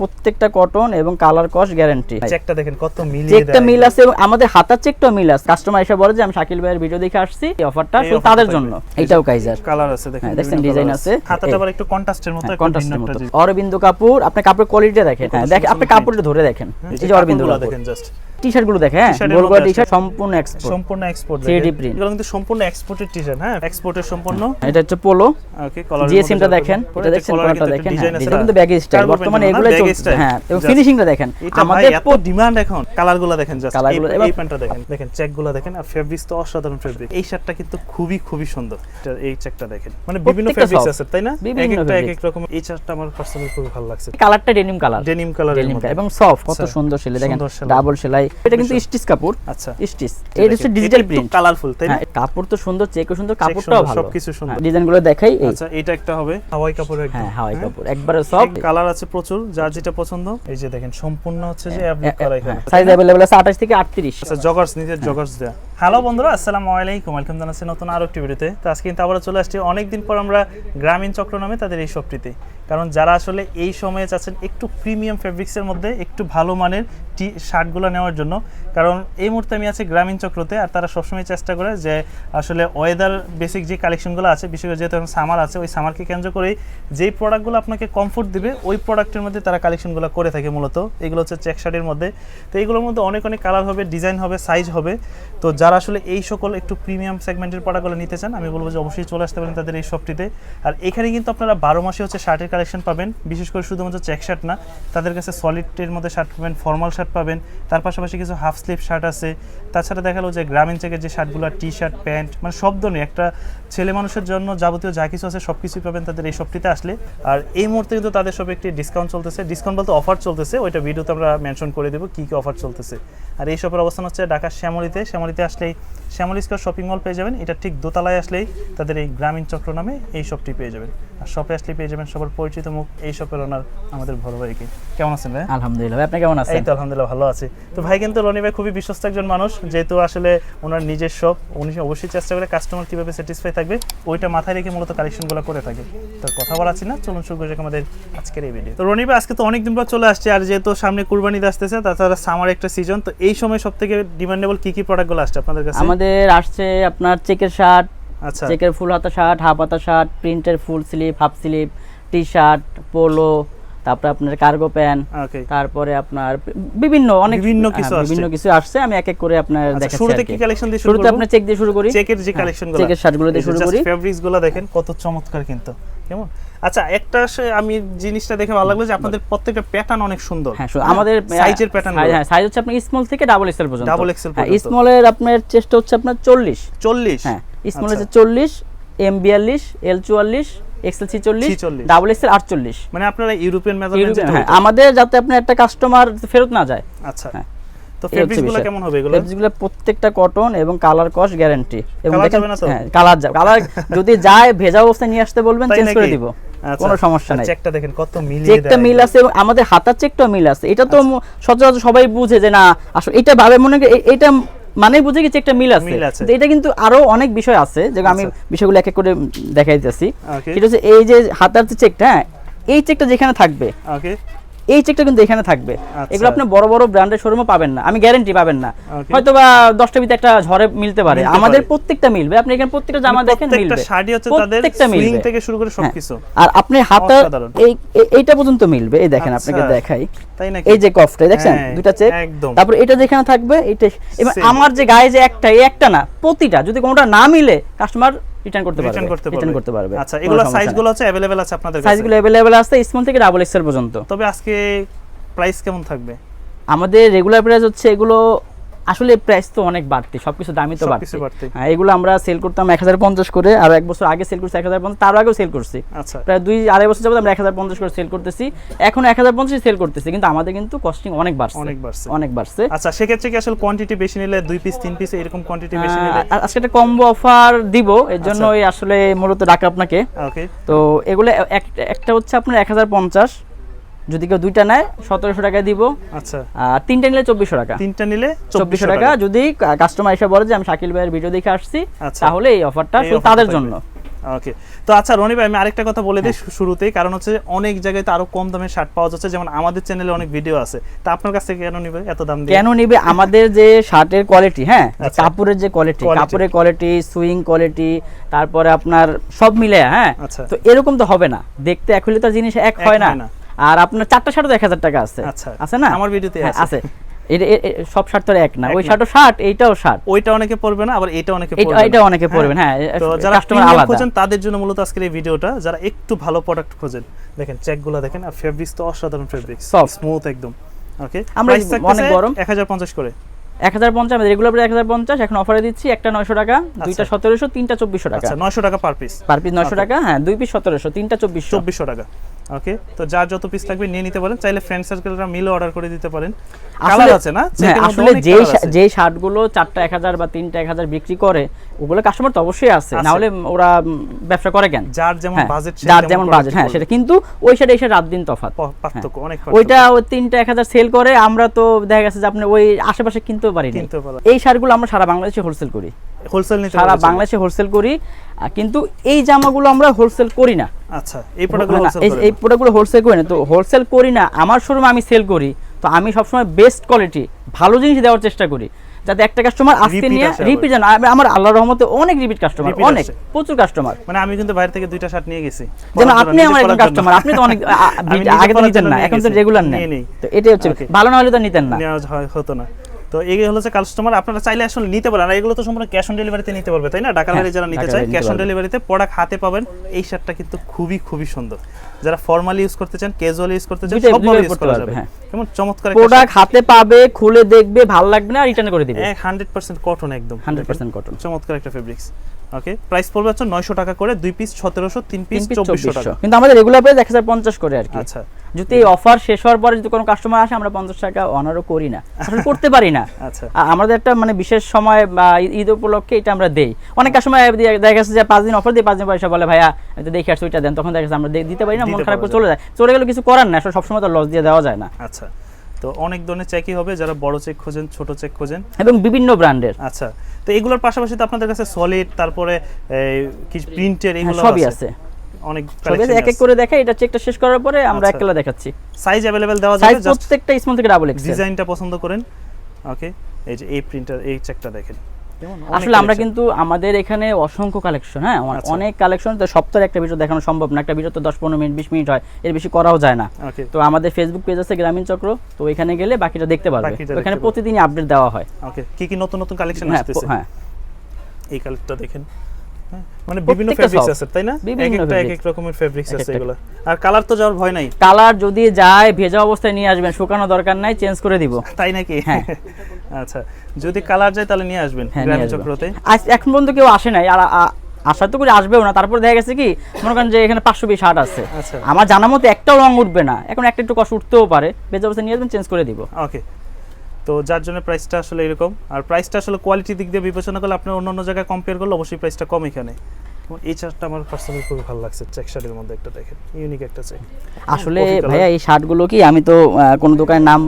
প্রত্যেকটা কটন এবং colour cost guarantee চেকটা দেখেন কত মিল চেকটা মিল আছে এবং আমাদের হাতার চেকটা মিল আছে। কাস্টমার এসে বলে যে আমি শাকিল ভাইয়ের ভিডিও দেখে আসছি এই অফারটা শুধু তাদের জন্য। এটাও কাইজার। কালার আছে দেখেন দেখেন ডিজাইন আছে। হাতাটা আবার একটু কন্ট্রাস্টের মতো একটু কন্ট্রাস্টের মতো। অরবিন্দ কাপুর আপনি কাপড়ের কোয়ালিটি দেখেন। হ্যাঁ দেখেন আপনি কাপড়টা ধরে দেখেন। হ্যাঁ, এই যে অরবিন্দ দেখেন জাস্ট টি শার্টগুলো দেখেন হ্যাঁ টি শার্ট সম্পূর্ণ এক্সপোর্ট সম্পূর্ণ এক্সপোর্ট 3D print। এগুলো কিন্তু সম্পূর্ণ এক্সপোর্টের টি-শার্ট হ্যাঁ? এক্সপোর্টের সম্পূর্ণ। এটা হচ্ছে পোলো ওকে কালার জিএসএমটা দেখেন এটা দেখছেন কলারটা দেখেন হ্যাঁ ডিজাইন কিন্তু ব্যাগি স্টাইল বর্তমানে চলছে হ্যাঁ এবং ফিনিশিংটা দেখেন। আমাদের এত ডিমান্ড এখন। কালারগুলো দেখেন জাস্ট Colour গুলো এবার- এই প্যান্টটা দেখেন। দেখেন চেকগুলো দেখেন আর ফেব্রিক্স তো অসাধারণ ফেব্রিক এই শার্টটা কিন্তু খুবই খুবই সুন্দর। এটা এই চেকটা দেখেন। মানে বিভিন্ন ফেব্রিক্স। আছে তাই না? এক একটা এক এক রকম। এই চার্টটা আমার পার্সোনালি খুবই ভালো লাগছে। কালারটা ডেনিম কালার ডেনিম মধ্যে। এবং সফট কত আচ্ছা, সুন্দর সেলাই দেখেন সুন্দর সেলাই। ডাবল সেলাই এটা কিন্তু স্টিচ কাপড় আচ্ছা স্টিচ এটা হচ্ছে ডিজিটাল প্রিন্ট কালারফুল তাই না হ্যাঁ কাপড় তো সুন্দর চেকও সুন্দর Check কাপড়টাও সুন্দর, ভালো সবকিছু সুন্দর। ডিজাইন গুলো দেখাই এই আচ্ছা এটা একটা হবে হাওয়াই কাপড়ের একদম হ্যাঁ হাওয়াই কাপড় একবারে সফট কালার আছে প্রচুর যার যেটা পছন্দ এই যে দেখেন সম্পূর্ণ হচ্ছে যে অ্যাপ্লিক করা এখানে সাইজ अवेलेबल আছে 28 থেকে 38 আচ্ছা জগার্স নিজের জগার্স দেয়া হ্যালো বন্ধুরা আসসালামু আলাইকুম ওয়েলকাম জানাচ্ছি নতুন আরো একটি ভিডিওতে তো আজকে কিন্তু আবার চলে আসছি অনেকদিন পর আমরা গ্রামীণ চক্র নামে তাদের এই শপটিতে কারণ যারা আসলে এই সময়ে চাচ্ছেন একটু প্রিমিয়াম ফেব্রিক্সের মধ্যে একটু ভালো মানের টি শার্টগুলো নেওয়ার জন্য। কারণ এই মুহূর্তে আমি আছি গ্রামীণ চক্রতে আর তারা সবসময় চেষ্টা করে যে আসলে ওয়েদার বেসিক যে কালেকশনগুলো আছে, বিশেষ করে যেহেতু এখন সামার আছে, ওই সামারকে কেন্দ্র করেই যেই প্রোডাক্টগুলো আপনাকে কমফোর্ট দিবে, ওই প্রোডাক্টের মধ্যে তারা কালেকশনগুলো করে থাকে মূলত। এগুলো হচ্ছে চেক শার্টের মধ্যে। তো এইগুলোর মধ্যে অনেক অনেক কালার হবে ডিজাইন হবে সাইজ হবে। তো যারা আসলে এই সকল একটু প্রিমিয়াম সেগমেন্টের প্রোডাক্টগুলো নিতে চান, আমি বলব যে অবশ্যই চলে আসতে পারেন তাদের এই শপটিতে আর এখানে কিন্তু আপনারা বারো মাসে হচ্ছে শার্টের কালেকশন পাবেন। বিশেষ করে শুধুমাত্র চেক শার্ট না, তাদের কাছে সলিডের মধ্যে শার্ট পাবেন ফর্মাল শার্ট পাবেন। তার পাশাপাশি কিছু হাফ স্লিভ শার্ট আছে। তাছাড়া দেখাল যে গ্রামীণ চেকের যে শার্টগুলো টি শার্ট প্যান্ট মানে সব ধরনের একটা ছেলে মানুষের জন্য যাবতীয় যা কিছু আছে সব কিছুই পাবেন তাদের এই শপটিতে আসলে। আর এই মুহূর্তে কিন্তু তাদের সব একটি ডিসকাউন্ট চলতেছে। ডিসকাউন্ট বলতে অফার চলতেছে ওইটা ভিডিওতে আমরা মেনশন করে দেবো কী কী অফার চলতেছে। আর এই শপের অবস্থান হচ্ছে ঢাকার শ্যামলিতে। শ্যামলিতে আসলেই শ্যামলি স্কোয়ার শপিং মল পেয়ে যাবেন। এটা ঠিক দোতলায় আসলেই তাদের এই গ্রামীণ চক্র নামে এই শপটি পেয়ে যাবেন। আর শপে আসলে পেয়ে যাবেন সবার পরিচিত মুখ এই শপের ওনার আমাদের বড় ভাইকে কেমন আছেন ভাই? আলহামদুলিল্লাহ আপনি কেমন আছেন? এই তো আলহামদুলিল্লাহ ভালো আছি। তো ভাই কিন্তু রনি ভাই খুবই বিশ্বস্ত একজন মানুষ যেহেতু আসলে ওনার নিজের শপ উনি অবশ্যই চেষ্টা করে কাস্টমার কীভাবে স্যাটিসফাই থাকবে ওইটা মাথায় রেখে মূলত কালেকশনগুলো করে থাকে। তো কথা বলাচ্ছি না চলুন শুরু করে আমাদের আজকের এই ভিডিও তো। রনি ভাই আজকে তো অনেকদিন পর চলে আসছে আর যেহেতু সামনে কুরবানি ঈদ আসতেছে তাছাড়া সামার একটা সিজন তো এই সময় সব থেকে ডিমান্ডেবল কি কি প্রোডাক্টগুলো আসছে আপনাদের কাছে? আমাদের আসছে আপনার চেকের শার্ট আচ্ছা। চেকের ফুল হাতা শার্ট হাফ হাতা শার্ট প্রিন্টের full sleeve half sleeve T shirt polo তারপরে আপনার কার্গো প্যান্ট ওকে তারপরে আপনার বিভিন্ন অনেক বিভিন্ন হ্যাঁ, কিছু বিভিন্ন কিছু আসছে আমি এক এক করে আপনার আচ্ছা দেখাচ্ছি শুরুতে কি। কালেকশন দিয়ে শুরু শুরুতে আপনার চেক দিয়ে শুরু করি। চেকের যে হ্যাঁ, কালেকশনগুলো চেকের শার্টগুলো দিয়ে শুরু করি। ফেব্রিক্সগুলো দেখেন কত চমৎকার কিন্তু। কেমন? আচ্ছা একটা আমি জিনিসটা দেখে ভালো লাগল যে আপনাদের প্রত্যেকটা প্যাটার্ন অনেক সুন্দর। হ্যাঁ আমাদের সাইজের প্যাটার্ন হ্যাঁ হ্যাঁ সাইজ হচ্ছে আপনার স্মল থেকে ডাবল এক্সেল পর্যন্ত। XL হ্যাঁ পর্যন্ত। স্মলের আপনার চেস্ট হচ্ছে আপনার চল্লিশ। চল্লিশ? হ্যাঁ স্মল আচ্ছা। হচ্ছে চল্লিশ এম বিয়াল্লিশ এল চুয়াল্লিশ এক্সেল ছিচল্লিশ 46 ডাবল এক্সেল আটচল্লিশ। মানে আপনারা ইউরোপিয়ান মেজারমেন্ট হ্যাঁ আমাদের যাতে আপনার একটা কাস্টমার ফেরত না যায়। আচ্ছা। হ্যাঁ। তো এই হচ্ছে ফেব্রিক্সগুলো বিষয়। কেমন হবে এগুলো? ফেব্রিক্সগুলো প্রত্যেকটা কটন এবং কালার গ্যারান্টি এবং দেখেন? হ্যাঁ কালার যাবে। কালার যদি যায় ভেজা অবস্থায় নিয়ে আসতে বলবেন চেঞ্জ করে দিব। আচ্ছা। কোনো সমস্যা আর নাই। চেকটা দেখেন কত মিলিয়ে চেকটা মিল আছে এবং আমাদের হাতার চেকটাও মিল আছে। এটা তো সচরাচর সবাই বুঝে যে না আসলে এটা ভাবে মনে করে এটা মানে বুঝে গেছি একটা মিল আছে এটা কিন্তু আরও অনেক বিষয় আছে যে আমি আচ্ছা। বিষয়গুলো এক এক করে দেখাইতেছি Okay. হচ্ছে এই যে হাতার যে চেকটা হ্যাঁ এই চেকটা যেখানে থাকবে এই চেকটা কিন্তু এখানে থাকবে। আচ্ছা। এগুলো আপনি বড় বড় ব্র্যান্ডের শোরুমে পাবেন না। আমি গ্যারান্টি পাবেন না। হয়তো বা দশটা ভিতরে একটা ঝড়ে মিলতে পারে। আমাদের প্রত্যেকটা মিলবে। আপনি এখানে প্রত্যেকটা জামা দেখেন মানে প্রত্যেকটা মিলবে। শাড়ি হচ্ছে তাদের সুইং মিলবে। থেকে শুরু করে হ্যাঁ। সবকিছু। আর আপনি হাতা এই এইটা পর্যন্ত মিলবে। এই দেখেন আপনাকে আচ্ছা। দেখাই। তাই নাকি? এই যে কফটা দেখছেন? হ্যাঁ, দুটা চেক। তারপর এটা যেখানে থাকবে এটা আমার যে গায়ে যে একটা এই একটা না প্রতিটা যদি কোনোটা না মিলে কাস্টমার রিটার্ন করতে পারবে রিটার্ন করতে রিটার্ন পারবে করতে পারবে আচ্ছা এগুলো সাইজ গুলো হচ্ছে अवेलेबल আছে আপনাদের কাছে সাইজগুলো अवेलेबल আছে স্মল থেকে ডাবল এক্সেল পর্যন্ত তবে আজকে প্রাইস কেমন থাকবে আমাদের রেগুলার প্রাইস হচ্ছে এগুলো আসলে প্রাইস তো অনেক বাড়তি সবকিছু দামই তো বাড়তি। হ্যাঁ এগুলো আমরা সেল করতাম এক হাজার পঞ্চাশ করে আর এক বছর আগে সেল করছি এক হাজার পঞ্চাশ তার আগেও সেল করছি। আচ্ছা। প্রায় দুই আড়াই বছর যাবত আমরা এক হাজার পঞ্চাশ করে সেল করতেছি। এখন এক হাজার পঞ্চাশ সেল করতেছি কিন্তু আমাদের কিন্তু কস্টিং অনেক বাড়ছে। অনেক বাড়ছে। অনেক বাড়ছে। আচ্ছা সেক্ষেত্রে কি আসলে কোয়ান্টিটি বেশি নিলে দুই পিস তিন পিস এরকম কোয়ান্টিটি বেশি নিলে? আজকে একটা কম্বো অফার দিব এর জন্য আচ্ছা। আসলে মূলত ডাকা আপনাকে। ওকে তো এগুলো একটা হচ্ছে আপনার এক হাজার পঞ্চাশ যদি কেউ দুইটা নেয় সতেরোশো টাকা দিব। আচ্ছা। আর তিনটা নিলে চব্বিশশো টাকা। তিনটা নিলে চব্বিশশো টাকা। যদি কাস্টমার এসে বলে যে আমি শাকিল ভাইয়ের ভিডিও দেখে আসছি আচ্ছা। তাহলে এই অফারটা শুধু তাদের জন্য। ওকে তো আচ্ছা রনি ভাই আমি আরেকটা কথা বলে দিই শুরুতেই। কারণ হচ্ছে অনেক জায়গায় তো আরও কম দামে শার্ট পাওয়া যাচ্ছে। যেমন আমাদের চ্যানেলে অনেক ভিডিও আছে। তা আপনার কাছ থেকে কেন নিবে? এত দাম দিয়ে। কেন নিবে? আমাদের যে শার্টের কোয়ালিটি হ্যাঁ? আচ্ছা। কাপড়ের যে কোয়ালিটি কাপড়ের কোয়ালিটি সুইং কোয়ালিটি তারপরে আপনার সব মিলে হ্যাঁ? আচ্ছা। তো এরকম তো হবে না। দেখতে এক হলে তো জিনিস এক হয় হয় না। আর আপনার চারটা শার্টও এক হাজার টাকা আছে। আচ্ছা। আছে না? আমার ভিডিওতে হ্যাঁ, আছে। এটা সব শার্ট তো এক না। ওই শার্টও শার্ট এইটাও শার্ট। ওইটা অনেকে না আবার এটা অনেকে এটা- এটা অনেকে হ্যাঁ, তো যারা প্রিমিয়াম আলাদা। খোঁজেন তাদের জন্য মূলত আজকের এই ভিডিওটা যারা একটু ভালো প্রোডাক্ট খোঁজেন দেখেন চেকগুলো দেখেন আর ফেব্রিক্স তো অসাধারণ ফেব্রিক্স। স্মুথ একদম। ওকে আমরা অনেক গরম। 1050 করে। এক হাজার পঞ্চাশ রেগুলার এক হাজার পঞ্চাশ এখন অফারে দিচ্ছি একটা নয়শো টাকা দুইটা সতেরোশো তিনটা চব্বিশশো টাকা। আচ্ছা 900 টাকা পার পিস পার পিস নয়শো টাকা হ্যাঁ দুই পিস সতেরোশো তিনটা চব্বিশশো। চব্বিশশো টাকা। ওকে তো যার যত পিস লাগবে নিয়ে নিতে পারেন। চাইলে ফ্রেন্ড সার্কেলরা মিলে অর্ডার করে দিতে পারেন। কালার আছে না? হ্যাঁ, আসলে যে। যে শার্টগুলো চারটা এক হাজার বা তিনটা এক হাজার বিক্রি করে ওগুলো কাস্টমার তো অবশ্যই আছে। না হলে ওরা ব্যবসা করে কেন? যার যেমন হ্যাঁ, বাজেট যার যেমন বাজেট হ্যাঁ সেটা কিন্তু ওই এই শার্ট রাত দিন তফাৎ। পার্থক্য অনেক পার্থক্য। ওইটা ওই তিনটা এক হাজার সেল করে আমরা তো দেখা গেছে যে আপনি ওই আশেপাশে কিনতেও পারি পারেন। এই শার্টগুলো আমরা সারা বাংলাদেশে হোলসেল করি। হোলসেল নিতে সারা বাংলাদেশে হোলসেল করি। কিন্তু এই জামাগুলো আমরা হোলসেল করি না। আচ্ছা এই প্রোডাক্টগুলো না, এই- এই প্রোডাক্টগুলো হোলসেল করি না। তো হোলসেল করি না আমার শোরুমে আমি সেল করি। তো আমি সবসময় বেস্ট কোয়ালিটি ভালো জিনিস দেওয়ার চেষ্টা করি। যাতে একটা কাস্টমার আজকে নিয়ে। রিপিট আমার আল্লাহর রহমতে অনেক রিপিট কাস্টমার অনেক প্রচুর কাস্টমার মানে আমি কিন্তু বাইরে থেকে দুইটা শার্ট নিয়ে গেছি। যেমন আপনি আমার একজন কাস্টমার আপনি তো অনেক আগে তো নিতেন না এখন তো রেগুলার নেন। নেই। তো এটাই হচ্ছে ভালো না হলে তো নিতেন না। হতো না। তো এই হচ্ছে কাস্টমার আপনারা চাইলে আসলে নিতে পারেন। আর এগুলো তো সম্পূর্ণ ক্যাশ অন ডেলিভারিতে নিতে পারবে তাই না? ঢাকার হ্যাঁ, বাইরে যারা নিতে চায় ক্যাশ অন। ডেলিভারিতে প্রোডাক্ট হাতে পাবেন। এই শার্টটা কিন্তু খুবই খুবই সুন্দর। যারা ফর্মালি ইউজ করতে চান ক্যাজুয়াল ইউজ করতে চান সবভাবে ইউজ করা যাবে। হ্যাঁ। কেমন চমৎকার প্রোডাক্ট হাতে পাবে খুলে দেখবে ভালো লাগবে না রিটার্ন করে দিবে। শার্ট। এক হান্ড্রেড পার্সেন্ট কটন একদম। হান্ড্রেড দেখেন। পার্সেন্ট কটন চমৎকার একটা ফেব্রিক্স ওকে প্রাইস পড়বে হচ্ছে নয়শো টাকা করে দুই পিস সতেরোশো তিন পিস তিন পিস চব্বিশশো চব্বিশশো। টাকা। কিন্তু আমাদের রেগুলার প্রাইস এক হাজার পঞ্চাশ করে আর কি। আচ্ছা। যদি এই অফার শেষ হওয়ার পরে যদি কোনো কাস্টমার আসে আমরা পঞ্চাশ টাকা অনারও করি না। আসলে করতে পারি না। আচ্ছা। আমাদের একটা মানে বিশেষ সময় বা ঈদ উপলক্ষে এটা আমরা দেই। অনেক সময় দেখা গেছে যে পাঁচ দিন অফার দিই পাঁচ দিন পয়সা বলে ভাইয়া এটা দেখে আসো ওইটা দেন। তখন দেখা যাচ্ছে আমরা দিতে পারি না মন দিতে খারাপ পারা করে চলে যায় চলে গেলে কিছু করার না আসলে সবসময় তো লস দিয়ে দেওয়া যায় না আচ্ছা তো অনেক ধরনের চেকই হবে যারা বড় চেক খোঁজেন ছোট চেক খোঁজেন এবং বিভিন্ন ব্র্যান্ডের আচ্ছা তো এগুলোর পাশাপাশি তো আপনাদের কাছে সলিড তারপরে এই, কিছু প্রিন্টের এগুলো হ্যাঁ, সবই আছে অনেক সবই আছে এক এক করে দেখাই এটা চেকটা শেষ করার পরে আমরা আচ্ছা। একলা দেখাচ্ছি সাইজ अवेलेबल দেওয়া সাইজ যাবে জাস্ট প্রত্যেকটা স্মল থেকে ডাবল এক্সেল ডিজাইনটা পছন্দ করেন ওকে এই যে এই প্রিন্টার এই চেকটা দেখেন কেমন? অনেক আসলে আমরা কিন্তু আমাদের এখানে অসংখ্য কালেকশন হ্যাঁ? আচ্ছা। অনেক কালেকশন তো সপ্তাহে একটা ভিডিও দেখানো সম্ভব না। একটা ভিডিও তো দশ পনেরো মিনিট বিশ মিনিট হয়। এর বেশি করাও যায় না। তো আমাদের ফেসবুক পেজ আছে গ্রামীণ চক্র তো এখানে গেলে বাকিটা দেখতে পারবে। দেখতে প্রতিদিনই আপডেট দেওয়া হয়। ওকে কি কি নতুন নতুন কালেকশন হ্যাঁ আসতেছে? হ্যাঁ। এই কালারটা দেখেন। হ্যাঁ, মানে বিভিন্ন ফেব্রিক্স আছে তাই না? এক একটা এক এক রকমের ফেব্রিক্স আছে এগুলো। আর কালার তো যাওয়ার ভয় নাই। কালার যদি যায় ভেজা অবস্থায় নিয়ে আসবেন। শুকানো দরকার নাই চেঞ্জ করে দিব। তাই নাকি? হ্যাঁ। আচ্ছা যদি কালার যায় তাহলে নিয়ে আসবেন হ্যাঁ। চক্রতে? এখন পর্যন্ত কেউ আসে নাই আর আশা তো করে আসবেও না। তারপর দেখা গেছে কি মনে করেন যে এখানে পাঁচশো বিশ শার্ট আছে। আচ্ছা। আমার জানা মতো একটাও রং উঠবে না। এখন একটা একটু কষ্ট উঠতেও পারে। ভেজা অবস্থায় নিয়ে আসবেন চেঞ্জ করে দিব। ওকে তো যার জন্য প্রাইসটা আসলে এরকম। আর প্রাইসটা আসলে কোয়ালিটি দিক দিয়ে বিবেচনা করলে আপনি অন্য অন্য জায়গায় কম্পেয়ার করলে অবশ্যই প্রাইসটা কম এখানে। এই চার্টটা আমার পার্সোনালি খুবই ভালো লাগছে চেক শার্টের মধ্যে একটা দেখেন ইউনিক একটা চেক আসলে। ভাইয়া এই শার্টগুলো কি আমি তো কোনো দোকানের নাম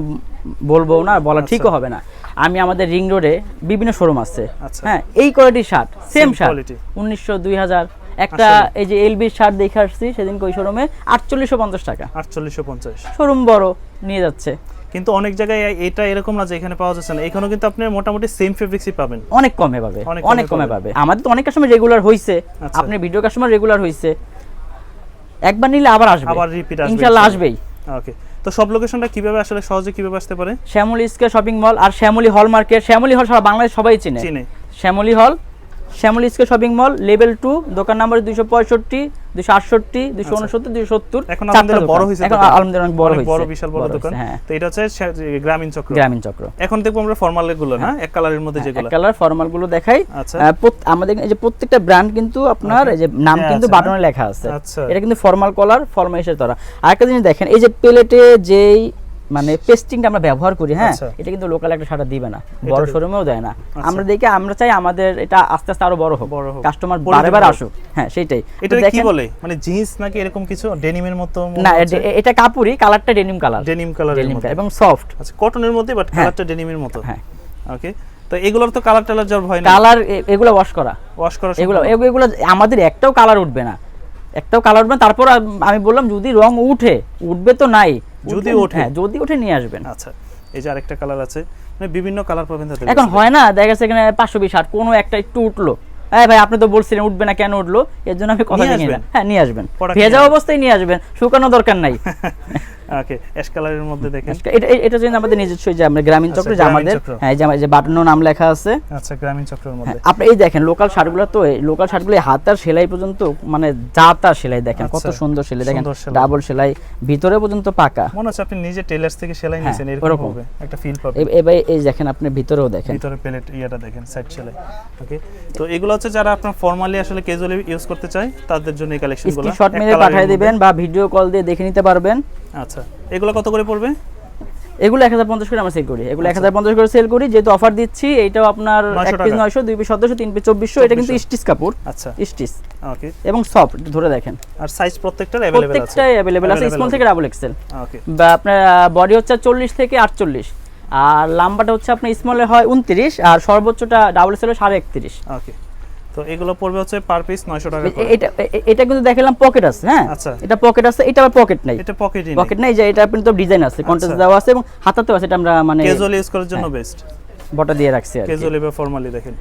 বলব না বলা আচ্ছা। ঠিকও হবে না। আমি আমাদের রিং রোডে বিভিন্ন শোরুম আছে। আচ্ছা। হ্যাঁ এই কোয়ালিটির শার্ট সেম শার্ট উনিশশো দুই হাজার। একটা এই যে এলবি শার্ট দেখে আসছি সেদিন ওই শোরুমে আটচল্লিশশো পঞ্চাশ টাকা। আটচল্লিশশো পঞ্চাশ। শোরুম বড় নিয়ে যাচ্ছে। কিন্তু অনেক জায়গায় এটা এরকম না যে এখানে পাওয়া যাচ্ছে না। এখানেও কিন্তু আপনি মোটামুটি সেম ফেব্রিক্সই পাবেন। অনেক কমে পাবে অনেক কমে পাবে। আমাদের তো অনেক কাস্টমার রেগুলার হইছে। আচ্ছা। আপনার ভিডিও কাস্টমার রেগুলার হইছে। একবার নিলে আবার আসবে। আবার রিপিট আসবে ইনশাল্লাহ আসবেই। ওকে তো সব লোকেশনটা কীভাবে আসলে সহজে কীভাবে আসতে পারে? শ্যামলী স্কয়ার শপিং মল আর শ্যামলী হল মার্কেট শ্যামলী হল সারা বাংলাদেশ সবাই চিনে। চিনে। Shyamoli hall Shyamoli square shopping mall level two দোকান নাম্বার দুইশো পঁয়ষট্টি দুইশো আটষট্টি দুইশো উনসত্তর দুইশো সত্তর। এখন বড় হয়েছে এখন দোকান। অনেক বড় বড় বিশাল বড় দোকান। হ্যাঁ। তো এটা হচ্ছে গ্রামীণ চক্র। গ্রামীণ চক্র। এখন দেখব আমরা ফর্মালগুলো না এক কালারের মধ্যে যেগুলো। কালার ফর্মালগুলো দেখাই। আচ্ছা। আমাদের এই যে প্রত্যেকটা ব্র্যান্ড কিন্তু আপনার এই যে নাম হ্যাঁ, কিন্তু বাটনে লেখা আছে। আচ্ছা। এটা কিন্তু ফর্মাল কলার ফরমাইশের তরা আরেকটা জিনিস দেখেন এই যে প্লেটে যেই মানে পেস্টিংটা আমরা ব্যবহার করি হ্যাঁ? আচ্ছা। এটা কিন্তু লোকাল একটা সাটা দিবে না। বড় শোরুমেও দেয় না। আচ্ছা। আমরা দেখে আমরা চাই আমাদের এটা আস্তে আস্তে আরও বড় হোক। কাস্টমার পরিধি বারে বারে বড়। আসুক। হ্যাঁ সেটাই এটা কি বলে? মানে জিন্স নাকি এরকম কিছু? ডেনিমের মতো না এটা কাপুরি কালারটা ডেনিম কালার ডেনিম মতো এবং সফট আচ্ছা কটনের মধ্যে বাট। কালারটা ডেনিমের মতো। হ্যাঁ। ওকে তো এগুলোর তো কালার টালার যাওয়ার ভয় নেই। কালার এগুলো ওয়াশ করা। ওয়াশ করা এগুলো? এগুলো আমাদের একটাও কালার উঠবে না। একটাও কালার উঠবে না। তারপর আমি বললাম যদি রং উঠে উঠবে তো নাই। যদি ওঠে। হ্যাঁ যদি উঠে নিয়ে আসবেন। আচ্ছা এই যে আরেকটা কালার আছে মানে বিভিন্ন কালার পাবেন এখন হয় না দেখা যাচ্ছে এখানে পাঁচশো বিশ আট কোনো একটা একটু উঠল। হ্যাঁ ভাই আপনি তো বলছিলেন উঠবে না কেন উঠল? এর জন্য আমি কথা নিয়ে হ্যাঁ নিয়ে আসবেন। ভেজা অবস্থায় নিয়ে আসবেন শুকানো দরকার নাই। ওকে অ্যাশ কালারের মধ্যে দেখেন। এটা এটা কিন্তু আমাদের নিজস্ব যে আমরা গ্রামীণ আচ্ছা, চক্র যে আমাদের হ্যাঁ যে যে বাটনো নাম লেখা আছে। আচ্ছা গ্রামীণ চক্রের মধ্যে। হ্যাঁ, আপনি এই দেখেন লোকাল শার্টগুলো তো লোকাল শার্টগুলো হাতার সেলাই পর্যন্ত মানে তার সেলাই দেখেন কত আচ্ছা, সুন্দর সেলাই দেখেন ডাবল সেলাই। ভিতরে পর্যন্ত পাকা। মনে হচ্ছে আপনি নিজে টেলার্স থেকে সেলাই নিয়েছেন এরকম হবে একটা ফিল পাবেন। এ- এই দেখেন আপনি ভিতরেও দেখেন। ভিতরে প্লেট ইয়াটা দেখেন সাইড সেলাই। ওকে তো এগুলো হচ্ছে যারা আপনার ফর্মালি আসলে ক্যাজুয়ালি ইউজ করতে চায় তাদের জন্য এই কালেকশনগুলো স্ক্রিনশট মেরে পাঠিয়ে দিবেন বা ভিডিও কল দিয়ে দেখে নিতে পারবেন। আচ্ছা এগুলো কত করে পড়বে? এগুলো এক হাজার পঞ্চাশ করে আমরা সেল করি। এগুলো আচ্ছা। এক হাজার পঞ্চাশ করে সেল করি যেহেতু অফার দিচ্ছি এটাও আপনার এক পিস নয়শো দুই পিস সতেরোশো তিন পিস চব্বিশশো এটা কিন্তু স্টিচ কাপড়। আচ্ছা। স্টিচ। ওকে। এবং সফট ধরে দেখেন। আর সাইজ প্রত্যেকটার আছে? প্রত্যেকটাই অ্যাভেলেবল আছে স্মল থেকে ডাবল এক্সেল ওকে। বা আপনার বডি হচ্ছে চল্লিশ থেকে আটচল্লিশ। আর লাম্বাটা হচ্ছে আপনার স্মলে হয় উনত্রিশ আর সর্বোচ্চটা ডাবল এক্সেল হয় সাড়ে একত্রিশ। ওকে। তো এগুলো পড়বে হচ্ছে পার পিস 900 টাকা করে এটা এটা কিন্তু দেখালাম পকেট আছে হ্যাঁ আচ্ছা। এটা পকেট আছে এটা আবার পকেট নাই এটা পকেটই পকেট নাই যে এটা কিন্তু ডিজাইন আছে কন্টেস্ট আচ্ছা। দেওয়া আছে এবং হাতাতেও আছে এটা আমরা মানে ক্যাজুয়ালি ইউজ করার জন্য হ্যাঁ। বেস্ট বটা দিয়ে রাখছি আর। ক্যাজুয়ালি বা ফর্মালি দেখেন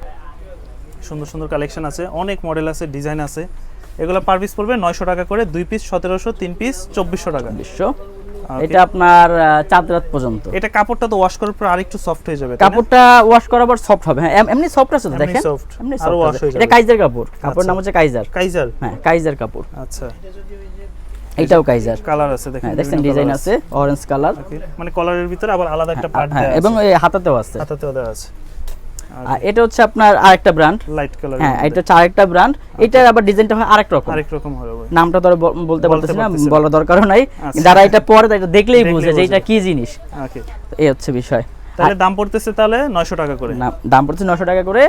সুন্দর সুন্দর কালেকশন আছে অনেক মডেল আছে ডিজাইন আছে এগুলো পার পিস পড়বে 900 টাকা করে দুই পিস 1700 তিন পিস 2400 টাকা বিশ্ব Okay. এটা আপনার চাঁদ রাত পর্যন্ত। এটা কাপড়টা তো ওয়াশ করার পর আরেকটু সফট হয়ে যাবে কাপড়টা ওয়াশ করার পর সফট হবে। হ্যাঁ এমনি সফট আছে তো দেখেন? এমনি wash আছে। হয়ে এটা কাইজার কাপড়। কাপড় নাম আচ্ছা। হচ্ছে কাইজার কাইজার হ্যাঁ কাইজার কাপড়। আচ্ছা। এইটাও কাইজার কালার আছে দেখেন। হ্যাঁ দেখছেন ডিজাইন আছে অরেঞ্জ কালার মানে কলারের ভিতরে আবার আলাদা একটা পার্ট হ্যাঁ দেওয়া এবং এই হাতাতেও আছে। হাতাতেও দেওয়া আছে। আর এটা হচ্ছে আপনার আরেকটা ব্র্যান্ড লাইট কালার হ্যাঁ এটা হচ্ছে আরেকটা ব্র্যান্ড এটার আবার ডিজাইনটা হয় আরেক রকম। আরেক রকম হবে নামটা তো বলতে বলতে পারতেছি না বলার দরকারও নাই। আচ্ছা। যারা এটা পরে এটা দেখলেই বুঝে যে এটা কি জিনিস। ওকে এই হচ্ছে বিষয়। তাহলে দাম পড়তেছে তাহলে 900 টাকা করে। দাম পড়ছে নশো টাকা করে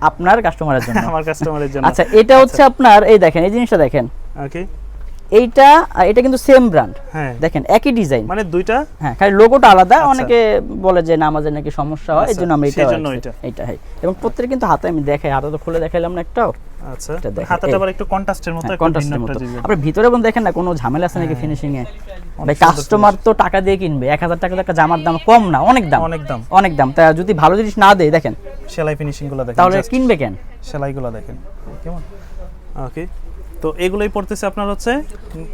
আপনার কাস্টমারের জন্য। আমার কাস্টমারের জন্য। আচ্ছা এটা হচ্ছে আপনার এই দেখেন এই জিনিসটা দেখেন। ওকে এইটা এটা কিন্তু সেম ব্র্যান্ড হ্যাঁ। দেখেন একই ডিজাইন মানে দুইটা? হ্যাঁ খালি লোগোটা আলাদা। আচ্ছা। অনেকে বলে যে নামাজের নাকি সমস্যা হয় আচ্ছা, জন্য আমরা এটা এটা। এইটা। হয়। এবং প্রত্যেক কিন্তু হাতে আমি দেখাই হাতে তো খুলে দেখাইলাম না একটাও। আচ্ছা। হাতাটা আবার একটু কন্ট্রাস্টের মতো একটা কন্ট্রাস্টের মতো। আপনি ভিতরে বোন দেখেন না কোনো ঝামেলা আছে নাকি ফিনিশিং এ? ভাই কাস্টমার তো টাকা দিয়ে কিনবে এক হাজার টাকা তো একটা জামার দাম কম না অনেক দাম। অনেক দাম। অনেক দাম। তা যদি ভালো জিনিস না দেয় দেখেন। সেলাই ফিনিশিংগুলো দেখেন তাহলে কিনবে কেন? সেলাই গুলো দেখেন। কেমন? ওকে তো এগুলোই পড়তেছে আপনার হচ্ছে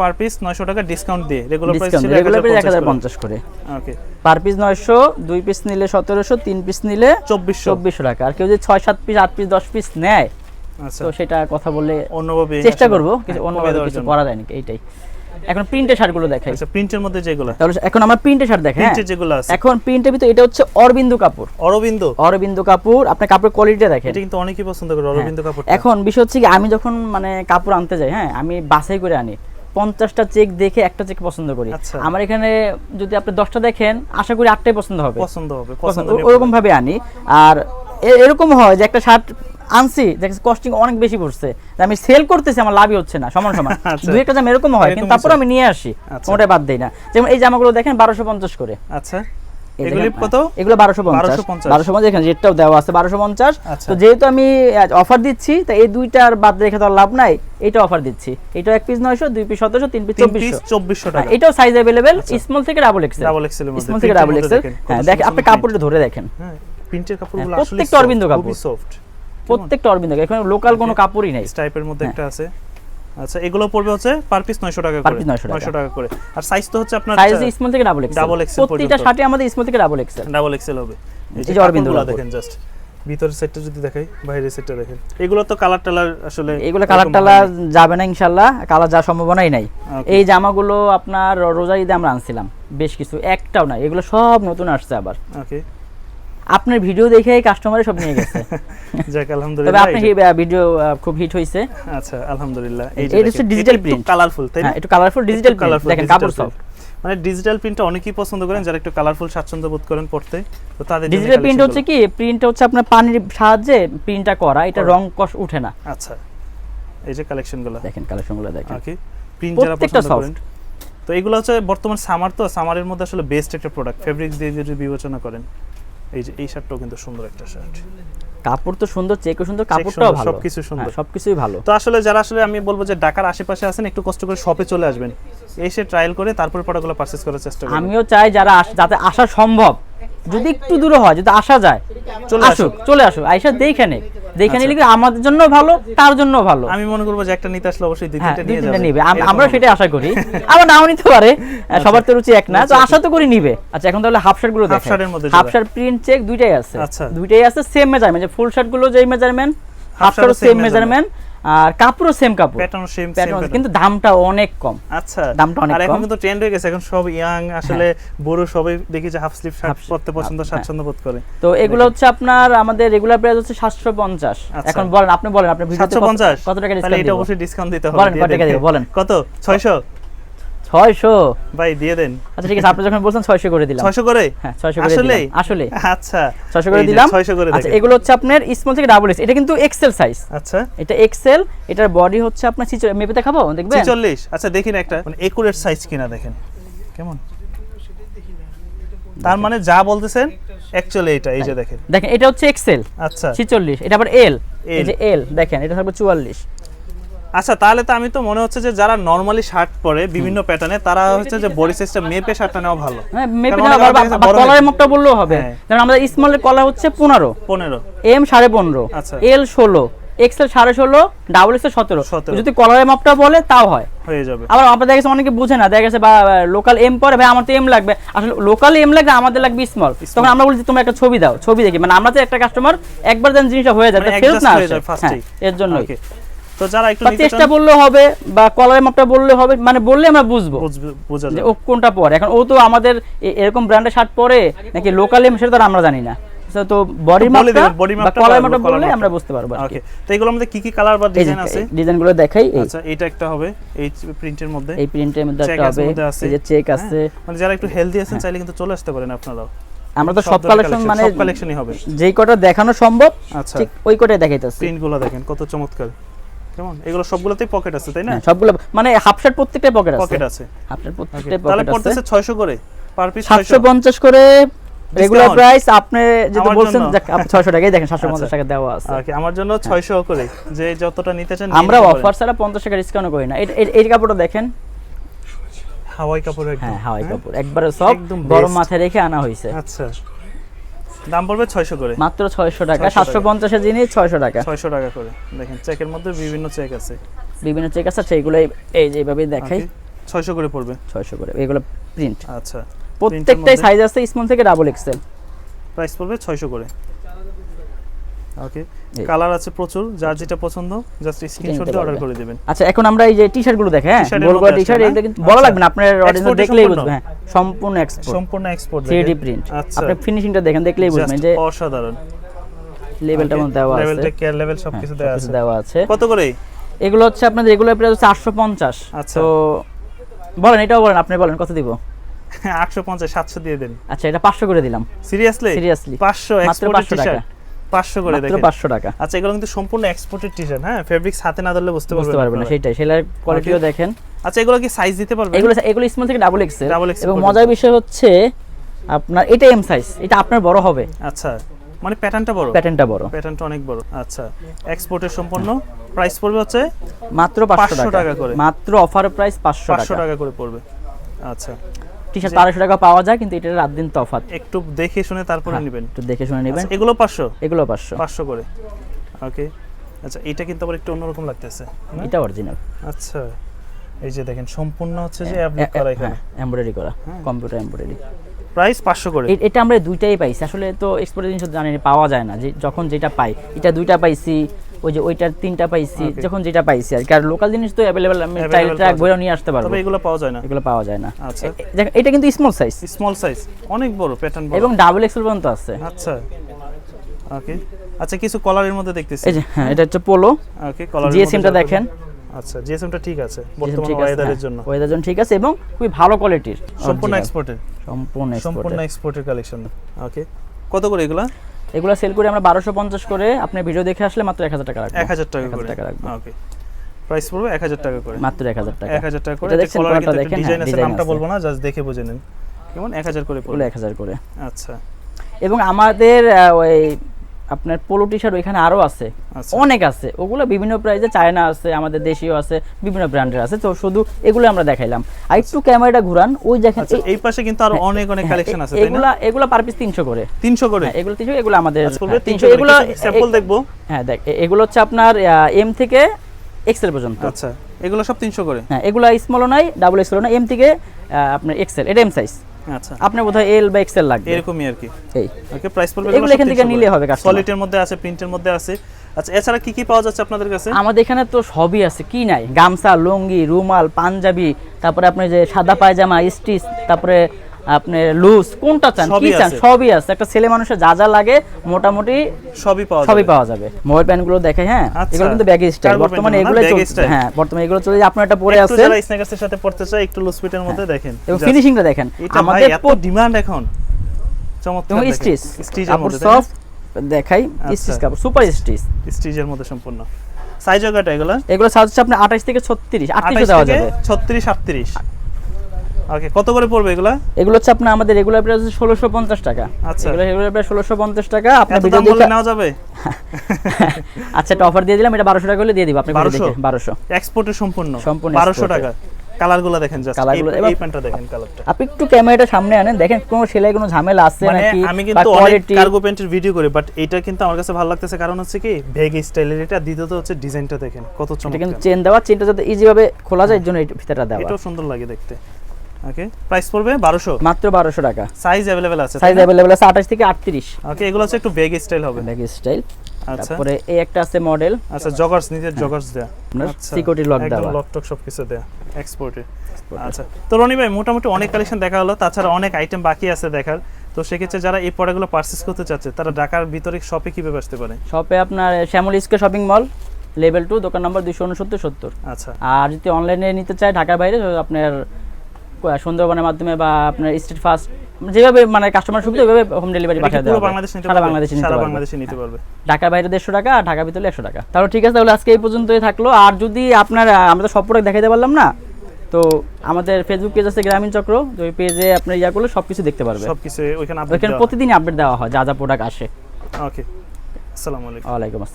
পার পিস 900 টাকা ডিসকাউন্ট দিয়ে। রেগুলার প্রাইস ছিল রেগুলার প্রাইস 1050 করে। ওকে পার পিস নয়শো দুই পিস নিলে সতেরোশো তিন পিস নিলে 2400 চব্বিশশো টাকা। আর কেউ যদি ছয় সাত পিস 8 পিস দশ পিস নেয় আচ্ছা। তো সেটা কথা বলে অন্যভাবে চেষ্টা করব হ্যাঁ, কিছু অন্যভাবে কিছু করা যায় নাকি এইটাই। এখন প্রিন্টের শার্টগুলো দেখাই। আচ্ছা প্রিন্টের মধ্যে যেগুলো? তাহলে এখন আমার প্রিন্টের শার্ট হ্যাঁ? প্রিন্টের যেগুলো আছে। এখন প্রিন্টের ভিতরে এটা হচ্ছে অরবিন্দু কাপড় অরবিন্দ? অরবিন্দু কাপড় আপনার কাপড়ের কোয়ালিটিটা দেখেন। এটা কিন্তু অনেকেই পছন্দ করে অরবিন্দ কাপড় হ্যাঁ। এখন বিষয় হচ্ছে কি আমি যখন মানে কাপড় আনতে যাই হ্যাঁ আমি বাছাই করে আনি। পঞ্চাশটা চেক দেখে একটা চেক পছন্দ করি। আচ্ছা। আমার এখানে যদি আপনি দশটা দেখেন আশা করি আটটাই পছন্দ হবে। পছন্দ হবে ওরকম ভাবে আনি। আর এরকম হয় যে একটা শার্ট আনছি দেখছি কস্টিং অনেক বেশি পড়ছে। আমি সেল করতেছি আমার লাভই হচ্ছে না সমান সমান। আচ্ছা। দুই একটা দাম এরকম হয় কিন্তু তারপর আমি নিয়ে আসি আচ্ছা। কোনটাই বাদ দেই না। যেমন এই জামাগুলো দেখেন বারোশো পঞ্চাশ করে। আচ্ছা। এই এগুলি দেখেন, এগুলো বারোশো পঞ্চাশ। বারোশো পঞ্চাশ। এখানে রেটটাও দেওয়া আছে বারোশো পঞ্চাশ। আচ্ছা। তো যেহেতু আমি অফার দিচ্ছি তো এই দুইটার বাদ রেখে তো আর লাভ নাই এটা অফার দিচ্ছি। এটা এক পিস নয়শো দুই পিস সতেরোশো তিন পিস চব্বিশশো। টাকা। এটাও সাইজ অ্যাভেলেবেল স্মল থেকে double XL double XL small থেকে ডাবল এক্সেল হ্যাঁ আপনি কাপড়টা ধরে দেখেন। হ্যাঁ প্রিন্টের কাপড়গুলো হ্যাঁ, প্রত্যেকটা অরবিন্দ কাপড়। সফট প্রত্যেকটা অরবিন্দ এখানে লোকাল কোনো কাপড়ই নেই। টাইপের মধ্যে হ্যাঁ। একটা আছে। আচ্ছা এগুলো পড়বে হচ্ছে পার পিস 900 টাকা করে। 900 টাকা। 900 টাকা। করে। আর সাইজ তো হচ্ছে আপনার সাইজ স্মল থেকে ডাবল এক্সেল Double XL প্রত্যেকটা শার্টে আমাদের স্মল থেকে ডাবল এক্সেল ডাবল এক্সেল হবে। এই যে এই যে অরবিন্দ দেখেন জাস্ট ভিতরের সেটটা যদি দেখাই বাইরের সেটটা দেখেন। এগুলো তো কালার টালার আসলে এগুলো কালার টালা হয়নি। যাবে না ইনশাল্লাহ কালার যাওয়ার সম্ভাবনাই নাই. এই জামাগুলো আপনার রোজা ঈদে আমরা আনছিলাম। বেশ কিছু একটাও নাই। এগুলো সব নতুন আসছে আবার। ওকে আপনার ভিডিও দেখে কাস্টমারে সব নিয়ে গেছে। যাক তবে আলহামদুলিল্লাহ আপনার এই ভিডিও খুব হিট হয়েছে আচ্ছা আলহামদুলিল্লাহ এই- এটা হচ্ছে digital print। কালারফুল তাই না? হ্যাঁ একটু কালারফুল ডিজিটাল কালারফুল দেখেন কাপড় সফট মানে ডিজিটাল প্রিন্টটা অনেকেই পছন্দ করেন যারা একটু কালারফুল স্বাচ্ছন্দ্য বোধ করেন পড়তে তো তাদের ডিজিটাল প্রিন্ট হচ্ছে কি প্রিন্ট হচ্ছে আপনার পানির সাহায্যে প্রিন্টটা করা এটা রং কষ উঠে না। আচ্ছা এই যে কালেকশনগুলো দেখেন কালেকশনগুলো দেখেন। ওকে প্রিন্ট যারা পছন্দ করেন। তো এগুলো হচ্ছে বর্তমান সামার তো সামারের মধ্যে আসলে বেস্ট একটা প্রোডাক্ট ফেব্রিক্স দিয়ে যদি বিবেচনা করেন এই যে এই শার্টটাও কিন্তু সুন্দর একটা শার্ট। কাপড় তো সুন্দর চেকও সুন্দর কাপড়টাও ভালো। সবকিছু সুন্দর। হ্যাঁ, সবকিছুই ভালো। তো আসলে যারা আসলে আমি বলব যে ঢাকার আশেপাশে আছেন একটু কষ্ট করে শপে চলে আসবেন। এসে ট্রায়াল করে তারপরে প্রোডাক্টগুলো পারচেজ করার চেষ্টা করবেন। আমিও চাই যারা যাতে আসা সম্ভব। যদি একটু দূরে হয় যদি আসা যায় চলে আসুক। চলে আসুক। আইসা দেখে দেখে নিলে আমাদের জন্য ভালো তার জন্য ভালো? আমি মনে করব যে একটা নিতে আসলে অবশ্যই দুই হ্যাঁ তিনটা নিয়ে যাবে। নিবে। আমরা। সেটাই আশা করি। আবার নাও নিতে পারে। সবার তো রুচি এক না। তো আশা তো করি নিবে। আচ্ছা এখন তাহলে হাফ শার্টগুলো দেখেন। হাফ। শার্ট প্রিন্ট চেক দুইটাই আছে। আচ্ছা। দুইটাই আছে সেম মেজারমেন্ট যে ফুল শার্টগুলো যেই measurement half same same measurement আর কাপড়ও সেম কাপড়। প্যাটার্ন সেম প্যাটার্ন কিন্তু দামটা অনেক কম। আচ্ছা দামটা অনেক কম আর এখন। কিন্তু ট্রেন্ড হয়ে গেছে এখন সব ইয়াং আসলে বড় সবাই দেখি যে হাফ স্লিভ শার্ট পরতে পছন্দ হ্যাঁ। স্বাচ্ছন্দ্য বোধ করে। তো এগুলো হচ্ছে আপনার আমাদের রেগুলার প্রাইস হচ্ছে সাতশো পঞ্চাশ। আচ্ছা। এখন বলেন আপনি বলেন আপনি ভিডিওতে সাতশো কত- পঞ্চাশ? কত টাকা তাহলে ডিসকাউন্ট এটা অবশ্যই ডিসকাউন্ট দিতে হবে। বলেন, কত টাকা দিব, বলেন। কত? ছয়শো? ছয়শো? ভাই দিয়ে দেন। আচ্ছা ঠিক আছে আপনি যখন বলছেন ছয়শো করে দিলাম। ছয়শো করে? হ্যাঁ ছয়শো করে আসলে আসলে। আচ্ছা ছয়শো করে দিলাম। ছয়শো করে আচ্ছা এগুলো হচ্ছে আপনার স্মল থেকে ডাবল এক্স এটা কিন্তু এক্সেল সাইজ আচ্ছা। এটা এক্সেল এটার বডি হচ্ছে আপনার ছিচল্লিশ মেপে দেখাবো দেখবেন? ছিচল্লিশ। আচ্ছা দেখি না একটা। মানে একুরেট সাইজ কিনা দেখেন। কেমন? তার মানে যা বলতেছেন অ্যাকচুয়ালি এটা এই যে দেখেন। দেখেন। এটা হচ্ছে এক্সেল আচ্ছা। ছিচল্লিশ এটা আবার এল এই যে এল দেখেন এটা থাকবে চুয়াল্লিশ। আচ্ছা তাহলে তো আমি তো মনে হচ্ছে যে যারা নর্মালি শার্ট পরে বিভিন্ন প্যাটার্নে তারা হচ্ছে যে বডি সাইজটা মেপে শার্টটা নেওয়া ভালো। হ্যাঁ মেপে নেওয়া অনেকে বা- কলারের। মাপটা বললেও হবে। হ্যাঁ। যেমন আমাদের স্মলের কলার হচ্ছে পনেরো। পনেরো। এম সাড়ে পনেরো আচ্ছা। এল ষোলো এক্সেল সাড়ে ষোলো ডাবল এক্সেল সতেরো। 17 যদি কলারের মাপটা বলে তাও হয়। হয়ে যাবে। আবার আপনার দেখা গেছে অনেকে বুঝে না দেখা গেছে বা লোকাল এম পরে ভাই আমার তো এম লাগবে। আসলে লোকাল এম লাগবে আমাদের লাগবে স্মল তখন আমরা বলছি তোমরা একটা ছবি দাও ছবি দেখি। মানে আমরা তো একটা কাস্টমার একবার যেন জিনিসটা হয়ে যায় মানে তা ফেরত না হয়ে এর জন্য. তো যারা একটু চেষ্টা বললে হবে বা কলারের মাপটা বললে হবে মানে বললে আমরা বুঝব। বোঝা ও কোনটা পরে। এখন ও তো আমাদের এরকম ব্র্যান্ডের শার্ট পরে নাকি লোকাল সেটা তো আমরা জানি না। তো বডি মাপটা মাপটা কলার মাপটা বললে আমরা বুঝতে পারব ওকে তো এগুলোর মধ্যে কি কি কালার বা ডিজাইন আছে? ডিজাইনগুলো দেখাই আচ্ছা এটা একটা হবে এই প্রিন্টের মধ্যে। এই প্রিন্টের মধ্যে একটা হবে এই যে চেক হ্যাঁ, আছে। মানে যারা একটু হেলদি আছেন চাইলে কিন্তু চলে আসতে পারেন আপনারাও। আমরা তো সব কালেকশন মানে সব কালেকশনই হবে। যেই কটা দেখানো সম্ভব আচ্ছা। ঠিক ওই কটাই দেখাইতেছি। প্রিন্টগুলো দেখেন কত চমৎকার। কেমন? এগুলো সবগুলোতেই পকেট আছে তাই না? হ্যাঁ সবগুলো মানে হাফ শার্ট প্রত্যেকটা পকেট আছে। পকেট আছে। হাফ শার্ট Okay, প্রত্যেকটা তাহলে পকেট আছে। পড়তেছে 600 করে পার পিস 750 করে রেগুলার প্রাইস আপনি যেটা আমার বলছেন জন্য? যাক, 600 টাকাই দেখেন 750 আচ্ছা। টাকা দেওয়া আছে। ওকে আমার জন্য 600 করে যে যতটা নিতে চান আমরা অফার ছাড়া 50 টাকা ডিসকাউন্ট করি না। এই- কাপড়টা দেখেন। হাওয়াই কাপড় একদম। হ্যাঁ হাওয়াই হ্যাঁ? কাপড়। একবারে সব গরম মাথায় রেখে আনা হয়েছে। আচ্ছা। দাম পড়বে 600 করে। মাত্র 600 টাকা। 600 টাকা। 750 এর জিনিস 600 টাকা। 600 টাকা করে। দেখেন চেকের মধ্যে বিভিন্ন চেক আছে। বিভিন্ন চেক আছে সেইগুলো এই যে এইভাবে দেখাই। ছয়শো 600 করে পড়বে। 600 করে। এগুলো প্রিন্ট আচ্ছা। প্রত্যেকটাই সাইজ আছে স্মল থেকে ডাবল এক্সেল প্রাইস পড়বে 600 করে। ওকে। কালার আছে প্রচুর যার যেটা পছন্দ জাস্ট স্ক্রিনশট দিয়ে অর্ডার করে দিবেন। আচ্ছা এখন আমরা এই যে টি-শার্টগুলো দেখে হ্যাঁ? এগুলো কিন্তু বড় আচ্ছা। লাগবে না আপনার অডিয়েন্স দেখলেই বুঝবে হ্যাঁ সম্পূর্ণ এক্সপোর্ট সম্পূর্ণ এক্সপোর্ট 3D প্রিন্ট আচ্ছা। আপনি ফিনিশিংটা দেখেন দেখলেই বুঝবেন যে অসাধারণ। লেভেলটা মধ্যে দেওয়া আছে। লেভেলটা কেয়ার লেভেল সব হ্যাঁ, দেওয়া আছে। দেওয়া আছে। কত করে? এগুলো হচ্ছে আপনাদের রেগুলার প্রাইস হচ্ছে 850 আচ্ছা। তো বলেন এটাও বলেন আপনি বলেন কত দিব? 850 700 দিয়ে দেন। আচ্ছা এটা 500 করে দিলাম। সিরিয়াসলি সিরিয়াসলি 500 মাত্র 500 টাকা। টি-শার্ট 500 করে দেখেন। 500 টাকা। আচ্ছা এগুলো কিন্তু সম্পূর্ণ এক্সপোর্টেড টি-শার্ট হ্যাঁ? ফেব্রিক্স হাতে না ধরলে বুঝতে বুঝতে পারবেন না সেটাই সেলার কোয়ালিটিও দেখেন। আচ্ছা এগুলো কি সাইজ দিতে পারবেন? এগুলো এগুলো স্মল থেকে ডাবল এক্সেল Double XL এবং মজার বিষয় হচ্ছে আপনার এটা এম সাইজ এটা আপনার বড় হবে। আচ্ছা মানে প্যাটার্নটা বড়? প্যাটার্নটা বড়। প্যাটার্নটা অনেক বড় আচ্ছা। এক্সপোর্টের সম্পূর্ণ প্রাইস পড়বে হচ্ছে মাত্র 500 500 টাকা। করে। মাত্র অফার প্রাইস 500 500 টাকা। টাকা করে পড়বে আচ্ছা। টি শার্ট 1200 টাকা পাওয়া যায় কিন্তু এটা রাত দিন একটু দেখে শুনে তারপরে হ্যাঁ, নেবেন। একটু দেখে শুনে নেবেন। আচ্ছা, এগুলো 500 এগুলো 500 500 করে। ওকে। আচ্ছা এটা কিন্তু আবার একটু অন্যরকম লাগতেছে এটা অরিজিনাল আচ্ছা এই যে দেখেন সম্পূর্ণ হচ্ছে যে অ্যাপ্লিক করা। এখানে এমব্রয়ডারি করা। কম্পিউটার এমব্রয়ডারি প্রাইস 500 করে। এটা আমরা দুইটাই পাইছি। আসলে তো এক্সপোর্টের জিনিস জানি পাওয়া যায় না। যে যখন যেটা পাই এটা দুইটা পাইছি। ওই যে ওইটার তিনটা পাইছি যখন যেটা পাইছি আর কি। আর লোকাল জিনিস তো অ্যাভেলেবেল আমি চাইলে ট্রাক পাওয়া নিয়ে আসতে পারব। তবে এগুলো পাওয়া যায় না। এগুলো পাওয়া যায় না। আচ্ছা। এটা কিন্তু স্মল সাইজ স্মল সাইজ অনেক বড় প্যাটার্ন বড়। এবং ডাবল এক্সেল পর্যন্ত আছে। আচ্ছা। ওকে আচ্ছা কিছু কলারের মধ্যে দেখতেছি। এই যে হ্যাঁ এটা হচ্ছে পোলো ওকে কলার জিএসএমটা দেখেন। আচ্ছা জিএসএমটা ঠিক আছে বর্তমান ওয়েদারের জন্য ওয়েদার জন্য। ঠিক আছে এবং খুবই ভালো কোয়ালিটির সম্পূর্ণ এক্সপোর্টের সম্পূর্ণ সম্পূর্ণ এক্সপোর্ট এক্সপোর্টের কালেকশন ওকে কত করে এগুলা? এগুলো সেল করে আমরা বারোশো পঞ্চাশ করে আপনি ভিডিও দেখে আসলে মাত্র এক হাজার টাকা রাখব। এক হাজার টাকা টাকা রাখব। ওকে প্রাইস পড়বে এক হাজার টাকা করে। মাত্র এক হাজার টাকা। এক হাজার টাকা করে। দেখছেন, কলারটা দেখেন, ডিজাইন হ্যাঁ, আছে নামটা বলব না জাস্ট দেখে বুঝে নিন। কেমন? এক হাজার করে এগুলো পড়বে। এক হাজার করে। আচ্ছা। এবং আমাদের ওই আপনার পোলো টি শার্ট ওইখানে আরও আছে। আচ্ছা। অনেক আছে। ওগুলো বিভিন্ন প্রাইজে চায়না আছে আমাদের দেশীয় আছে বিভিন্ন ব্র্যান্ডের আছে। তো শুধু এগুলো আমরা দেখাইলাম। আর একটু ক্যামেরাটা ঘুরান ওই দেখেন আচ্ছা এই- পাশে কিন্তু আরও অনেক অনেক হ্যাঁ, কালেকশন আছে তাই না? এগুলা এগুলা পার পিস তিনশো করে। তিনশো করে? হ্যাঁ, এগুলো তিনশো এগুলো আমাদের আচ্ছা, বলবে হ্যাঁ, 300 এগুলো স্যাম্পল দেখব? হ্যাঁ দেখ এগুলো হচ্ছে আপনার এম থেকে এক্সেল পর্যন্ত। আচ্ছা এগুলো সব তিনশো করে? হ্যাঁ এগুলো স্মলও নাই ডাবল এক্সেলও নাই এম থেকে আপনার এক্সেল এটা এম সাইজ আচ্ছা। আপনার বোধহয় এল বা এক্সেল লাগবে। এরকমই আর কি। এই। ওকে প্রাইস পড়বে এগুলো এখান থেকে নিলে হবে customer। সলিডের মধ্যে আছে প্রিন্টের মধ্যে আছে। আচ্ছা এছাড়া কি কি পাওয়া যাচ্ছে আপনাদের কাছে? আমাদের এখানে তো সবই আছে কি নাই? গামছা লুঙ্গি রুমাল পাঞ্জাবি তারপরে আপনি যে সাদা পায়জামা স্টিচ তারপরে আপনার লুজ কোনটা চান? কি চান? সবই আছে। একটা ছেলে মানুষের যা যা লাগে মোটামুটি সবই পাওয়া সবই পাওয়া যাবে। মোবাইল প্যান্টগুলো দেখে হ্যাঁ আচ্ছা। এগুলো কিন্তু ব্যাগি স্টাইল বর্তমানে? এগুলো চলছে। হ্যাঁ বর্তমানে এগুলো চলে আপনার একটা পরে একটু আছে। যারা স্ন্যাকার্সের সাথে পড়তে চায় একটু লুজ ফিটের মধ্যে দেখেন। এবং ফিনিশিংটা দেখেন। আমাদের এত ডিমান্ড এখন। চমৎকার। স্টিচ। কাপড় মধ্যে সফট দেখাই আচ্ছা। স্টিচ কাপড়। Super stitch. স্টিচের মধ্যে সম্পূর্ণ। সাইজ কয়টা এগুলো? এগুলো সাইজ হচ্ছে আপনার 28 থেকে 36 38 দেওয়া থেকে যাবে। 36 38 ওকে কত করে পড়বে এগুলা? এগুলো হচ্ছে আপনার আমাদের রেগুলার প্রাইস হচ্ছে 1650 টাকা। আচ্ছা। এগুলো রেগুলার প্রাইস 1650 টাকা। আপনি ভিডিও দেখে নেওয়া যাবে? আচ্ছা একটা অফার দিয়ে দিলাম এটা 1200 টাকা হলে দিয়ে দিব আপনি ভিডিও 1200? দেখে 1200 এক্সপোর্টের সম্পূর্ণ? সম্পূর্ণ 1200 টাকা। কালারগুলো দেখেন জাস্ট কালারগুলো এই প্যান্টটা দেখেন কালারটা আপনি একটু ক্যামেরাটা সামনে আনেন দেখেন কোনো সেলাই কোনো ঝামেলা আছে মানে নাকি আমি কিন্তু অনেক কার্গো প্যান্টের ভিডিও করি বাট এটা কিন্তু আমার কাছে ভালো লাগতেছে কারণ হচ্ছে কি ভেগ স্টাইলের এটা দ্বিতীয়ত হচ্ছে ডিজাইনটা দেখেন কত এটা কিন্তু চমৎকার। চেন দেওয়া চেনটা যাতে ইজি ভাবে খোলা যায় এর জন্য এই ফিতাটা দেওয়া। এটাও সুন্দর লাগে দেখতে। ওকে প্রাইস পড়বে 1200 মাত্র 1200 টাকা সাইজ अवेलेबल আছে সাইজ अवेलेबल আছে 28 থেকে 38 ওকে এগুলো হচ্ছে একটু ভেগ স্টাইল হবে ব্যাগ স্টাইল আচ্ছা তারপরে এই একটা আছে মডেল আচ্ছা জগার্স নিজের জগার্স দেয়া আপনার আচ্ছা সিকিউরিটি লক একদম দেওয়া লক টক সবকিছু দেয়া এক্সপোর্টে আচ্ছা তো রনি ভাই মোটামুটি অনেক কালেকশন দেখা হলো তাছাড়া অনেক আইটেম বাকি আছে দেখার তো সেক্ষেত্রে যারা এই প্রোডাক্টগুলো পারচেস করতে চাচ্ছে তারা ঢাকার ভিতরে শপে কিভাবে আসতে পারে শপে আপনার Shyamal square shopping mall level two দোকান নম্বর দুইশো উনসত্তর সত্তর আচ্ছা আর যদি অনলাইনে নিতে চায় ঢাকার বাইরে তো আপনার কো- সুন্দরবনের মাধ্যমে বা আপনার স্ট্রিট ফাস্ট যেভাবে মানে কাস্টমার সুবিধা ওইভাবে হোম ডেলিভারি পাঠিয়ে দেওয়া বাংলাদেশ সারা বাংলাদেশে নিতে পারবে। বাংলাদেশে নিতে পারবে। ঢাকার বাইরে দেড়শো টাকা আর ঢাকার ভিতরে একশো টাকা। তাহলে ঠিক আছে তাহলে আজকে এই পর্যন্তই থাকল। আর যদি আপনার আমরা তো সব প্রোডাক্ট দেখাইতে পারলাম না তো আমাদের ফেসবুক পেজ আছে গ্রামীণ চক্র তো ওই পেজে আপনার ইয়া করলে সবকিছু দেখতে পারবে। সবকিছু ওইখানে আপডেট ওইখানে প্রতিদিনই আপডেট দেওয়া হয় যা যা প্রোডাক্ট আসে। ওকে আসসালামু আলাইকুম। ওয়ালাইকুম আসসালাম।